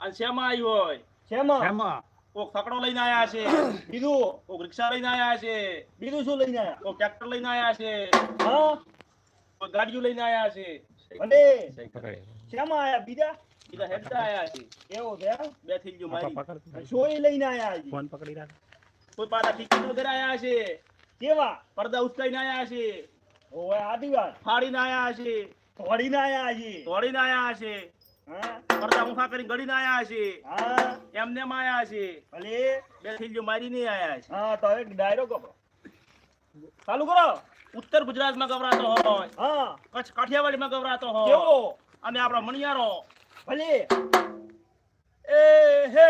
અને શેમાં આવ્યું હોય શેમાં શેમાં કોક થકડો લઈને આયા છે બીજું કોક રિક્ષા લઈને આયા છે બીજું શું લઈને આયા કોક ટ્રેક્ટર લઈને આયા છે હા કોક ગાડીઓ લઈને આયા છે અને શેમાં આયા બીજા બીજા હેડતા આયા છે એવું છે બે થઈ ગયો મારી સોય લઈને આયા છે ફોન પકડી રાખ કોઈ પાડા ટિકિટ વગેરે આયા છે કેવા પડદા ઉચકાઈને આયા છે ઓય આદિવાસ ફાડીને આયા છે તોડીને આયા છે તોડીને આયા છે પડદા ઊંખા કરીને ગળીને આયા છે હા? એમને આયા છે ભલે. બે થઈ ગયું મારીને આયા છે હા તો એક ડાયરો કપડો ચાલુ કરો. ઉત્તર ગુજરાતમાં ગવરાતો હોય. હા. કચ્છ કાઠિયાવાડીમાં ગવરાતો હોય. કેવો? અને આપણો મણિયારો. ભલે. એ હે.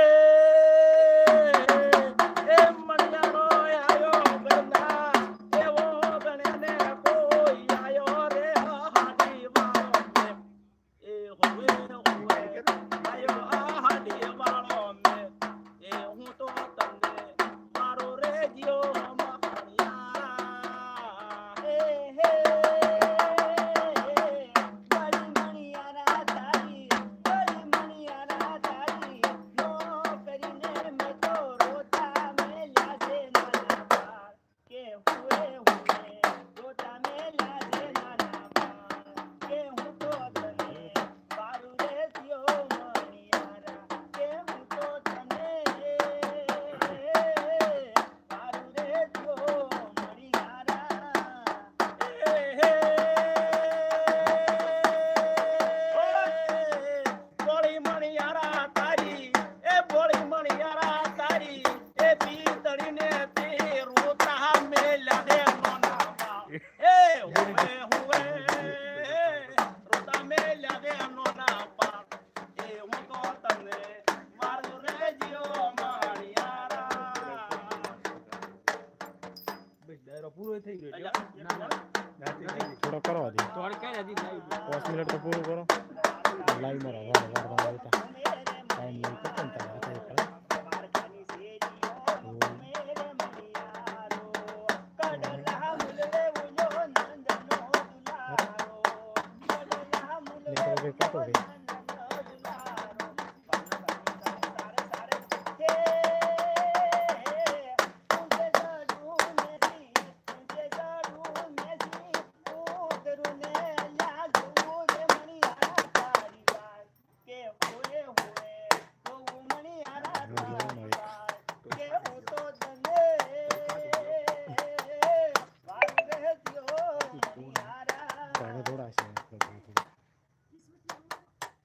એ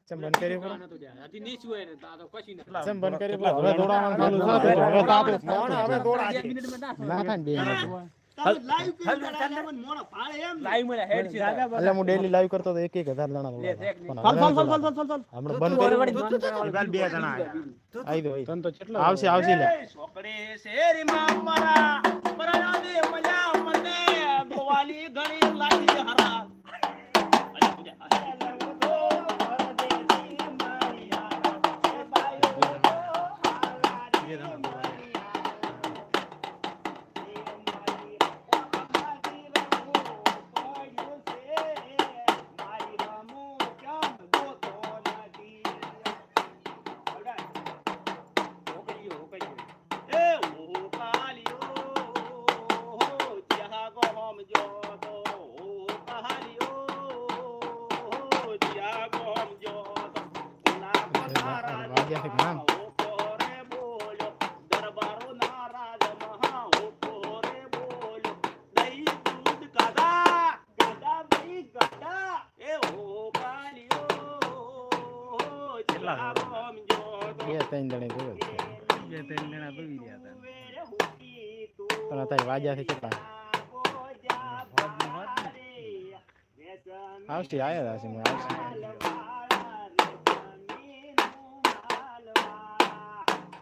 ચમ બંધ કરી પડો નીચું હોય ને તો આ તો ચમ બંધ કરી પડો હવે દોડાવાનું ચાલુ થશે હવે તો આપણે કોણ હવે દોડા બે ના ના થાય બે મિનિટ. લાઈવ મને હેડ છે. એટલે હું ડેલી લાઈવ કરતો તો બે ત્રણ જણે જોયો છે બે ત્રણ જણા ભૂલી ગયા હતા. પણ અત્યારે વાજ્યા છે કેટલા? આવશે આવ્યા હશે મને આવશે.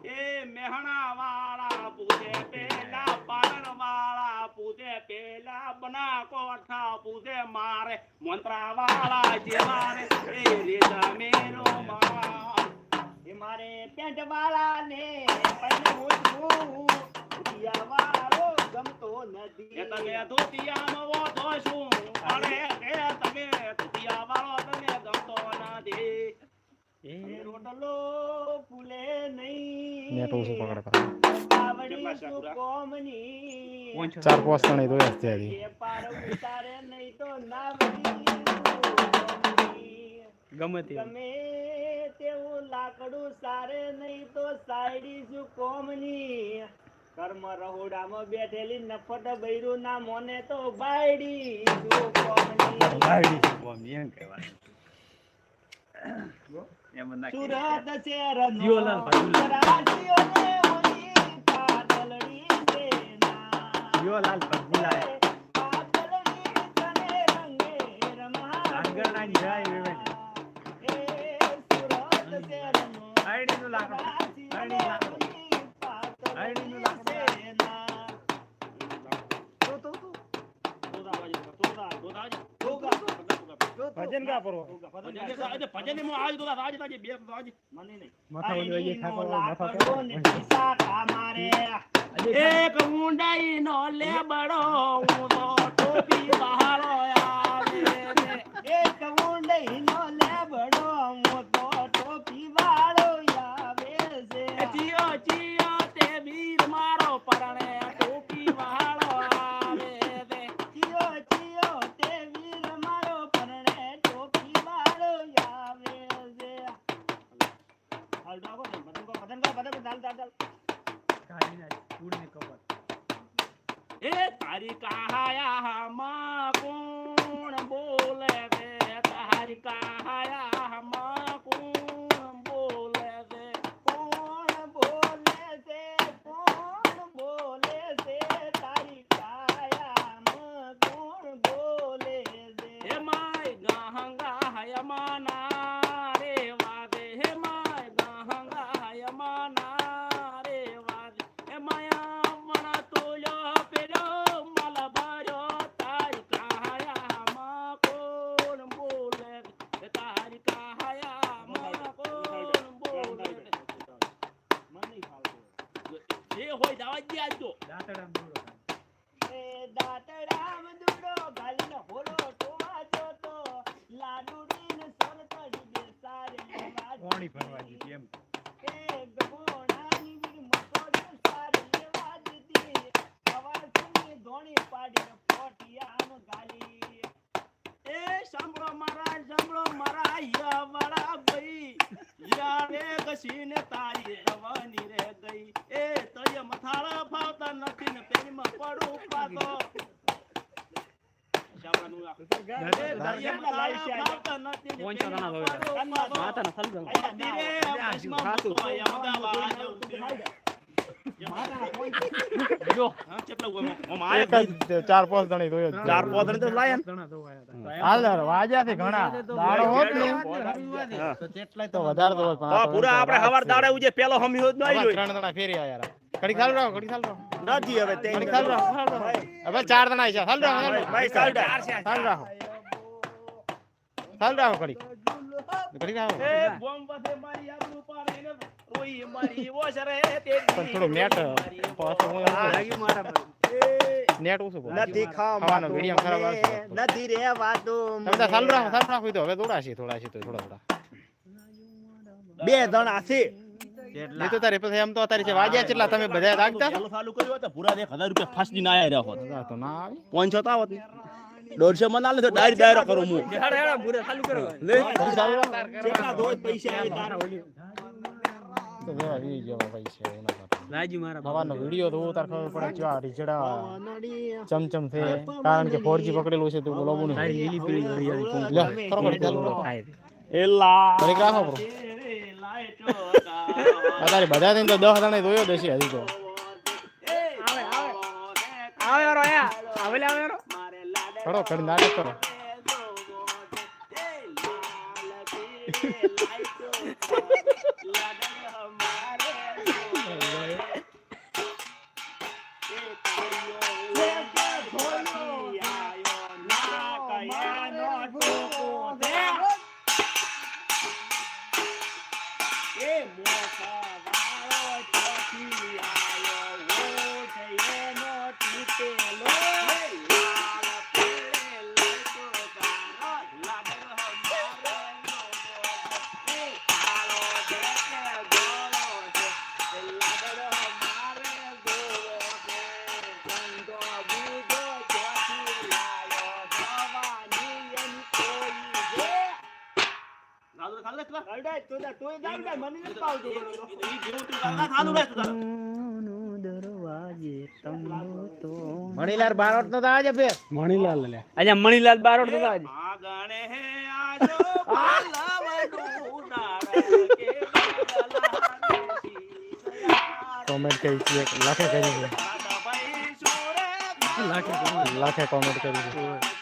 એ મેહણા વાળા પૂજે પેલા પાલન વાળા પૂજે પેલા બના કોઠા પૂજે મારે મંત્રા વાળા જે મારે એ રે મેરો માં મારે પેન્ટ વાળા ને વાળો ગમતો નથી. તમે ધોતિયાનો વોધો શું? પણ એ તમે ધોતિયા વાળો તમે ગમતો નથી. રોટલો શું કોમની? ચાર પાંચ ત્રણ નહીં તો. ગમે તે ગમે તેવું લાકડું સારે નહીં તો સાયડી શું કોમની કર્મ રહોડામાં બેઠેલી નફટ બૈરું ના મોને તો બાયડી શું કોમની એમ કોમની એમ ના સુરત છે ભાઈ. રાશિઓને ઓલી પાતળડી સેના. જીવલાલ ભાઈ. પાતળડી તને રંગે રમા. ના જાય એવે. એ આયડીનું લાકડું. આયડીનું લાકડું. આયડીનું લાકડું. ભજન કા મને નહીં. માથા ઓલી માથા ને. પૈસા કામારે. એક ઊંડાઈ નો લેબડો ઊંધો ટોપી બહારો આવે. એક ઊંડાઈનો લેબડો મોટો ટોપી વાળો આવે છે. ચિયો ચિયો તે વીર મારો પરણે ટોપી વાળો જે હોય દાવા જ આજો એ દાતડામ દુડો ગાલીને હોલો ટોવા જોતો, લાડુડીને સરતડી દે સારે લેવા કોણી ભરવા દીધી. દીધી એમ એ ગગોણાની વીર મકોડી સારે લેવા દીધી. કવાસની ધોણી પાડીને પોટિયામ ગાલી. એ સાંભળો મારા સાંભળો મારા યવડા ભાઈ યારે ઘસીને તારી રવાની મથાળા ફાવતા નથી ને પેલીમાં પડું પાતો શામળાનું આ. એ તય મથાળા ફાવતા નથી ને પોંચો દાણા પેલીમાં ધોયેલા. પડું પાતો. માતાના સલગમ. આ ધીરે આકાશમાં મૂકો, અમદાવાદ જો હા, કેટલા હોય? આમ આ એક જ ચાર પાંચ ત્રણેય ચાર તો લાયા વાજ્યા છે ઘણા. દાડો હોત ને. તો વધારે તો પૂરા આપણે હવાર દાડે ઉજે પેલો હમી હોત ન આવા ત્રણ જણા ફેરી આયા રા. ઘડીક ચાલુ રાખો ઘડીક ચાલુ રાખો નથી હવે તે ચાલુ રાખો હવે ચાર જણા છે ચાલુ રહો ભાઈ, ચાલુ રહો. ચાલુ રહો. ચાલુ રહો ઘડી. ઘડી રહો. એ બોમ્બ પાસે મારી આબરૂ પાડીને રોઈ મારી. ઓસરે તે પણ થોડો નેટ પાછું હું લાગી મારા નેટ ઓછું બોલ નથી ખાવાનો વિડિયો ખરાબ આવશે. નથી રે વાતો તમે ચાલુ રાખો ચાલુ રાખો તો હવે દોડાશી થોડા છે તો થોડા થોડા. બે જણા છે. એ તો તારે પછી એમ તો તારી છે વાજ્યા કેટલા તમે બધા રાખતા ચાલુ કર્યું તો પૂરા એક હજાર રૂપિયા ફાસ્ટ દિન આયા રહ્યા હોત તો ના આવી પાંચસો તો આવત દોઢસો માં ના લે તો ડાયરી ડાયરો કરો હું હેડ હેડ પૂરે ચાલુ કરો લે. કેટલા દોજ પૈસા આવે તારા તો જેવા વી જેવા ભાઈ એના લાજી મારા સવારનો વીડિયો તો તાર ખબર પડે કેવા રીચડા ચમચમ છે કારણ કે 4G પકડેલું છે તો લોબું નહીં તારી લીલી પીળી હરિયાળી લે ખરો ઘડીક ચાલુ થાય એલા ઘડીક રાખો bro. લાઈટો આ તારી બધા થઈને તો દસ જણા જોયો દેશે હજી તો. ખડો ઘડી નાટક કરો. મણીલાલ બારોટ નો તો આજે ફેર મણીલાલ લે. અચ્છા મણીલાલ બારોટ તો આજે આંગણે હે આજો. કોમેન્ટ કરી છે લાખે કરી છે. લાખે કોમેન્ટ કરી છે.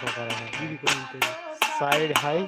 ગયા રે. લાખો કરે છે સાઈડ હાઈ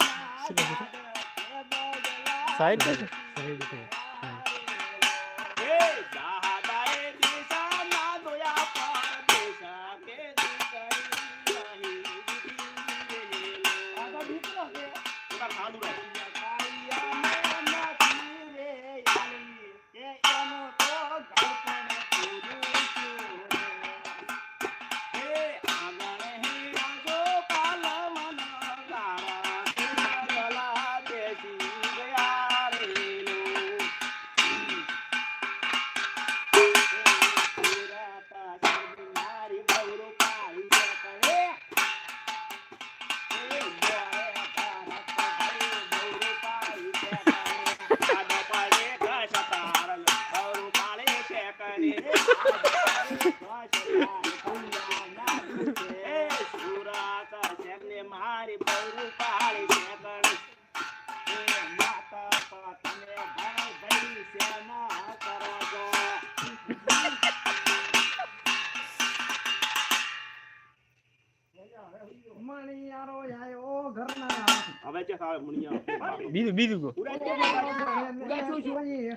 બીજું બીજું કો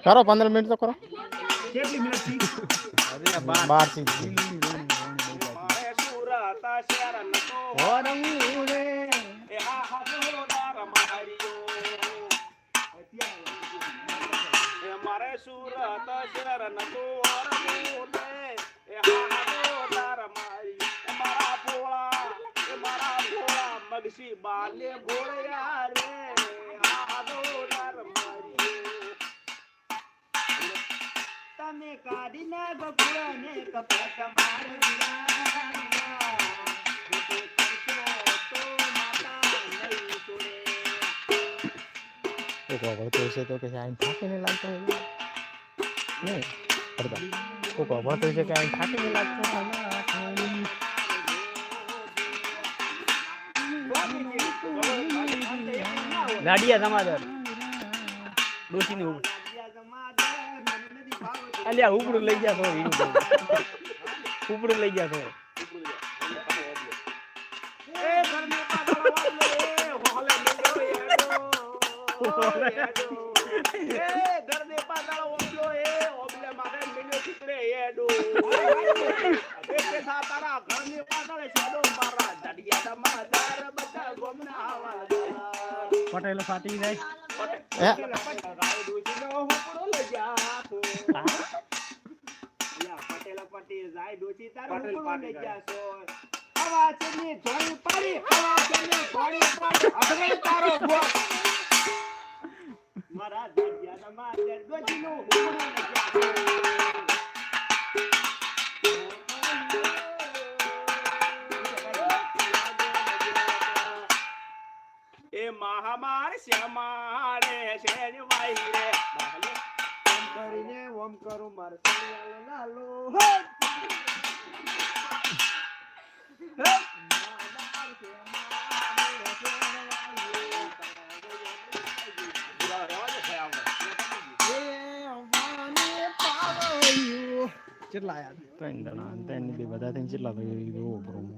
કરો પંદર મિનિટ તો કરો. કેટલી મિનિટથી બાર. થી મારે સુરત શહેર નતો ભોળા મગસી બાલે ભોળ્યા રે આ હાથો દાર માર્યો તમે કાઢી ના બપોરા ને કપાટ મારવા તો કે આઈને થાકીને લાગતો નહીં કોક વળતો છે લાડિયા જમાદાર ડોસી ને અલ્યા, ઉપડું લઈ ગયા તો ઉપડું લઈ ગયા તો એ ઘરને પાછળ વાળો એ હોલે મેલ્યો એડો મારા ઘરને પાછળ પટેલ ફાટી જાય. તારો હુકડો લઈ જાશો અવાજની ધોળી પાડી પાડી હવે તારો ભોગ મારા જડિયા માં હુકડો લઈ જાતો મહામાર શ્યામારે શેર વાઈ રે ઓમ કરીને ઓમ કરું માર સૈયાલો લાલો. હે! હે! કેટલા આયા? ત્રણ જણા ત્રણ બધા ત્રણ કેટલા ભાઈ જોવો પ્રોમો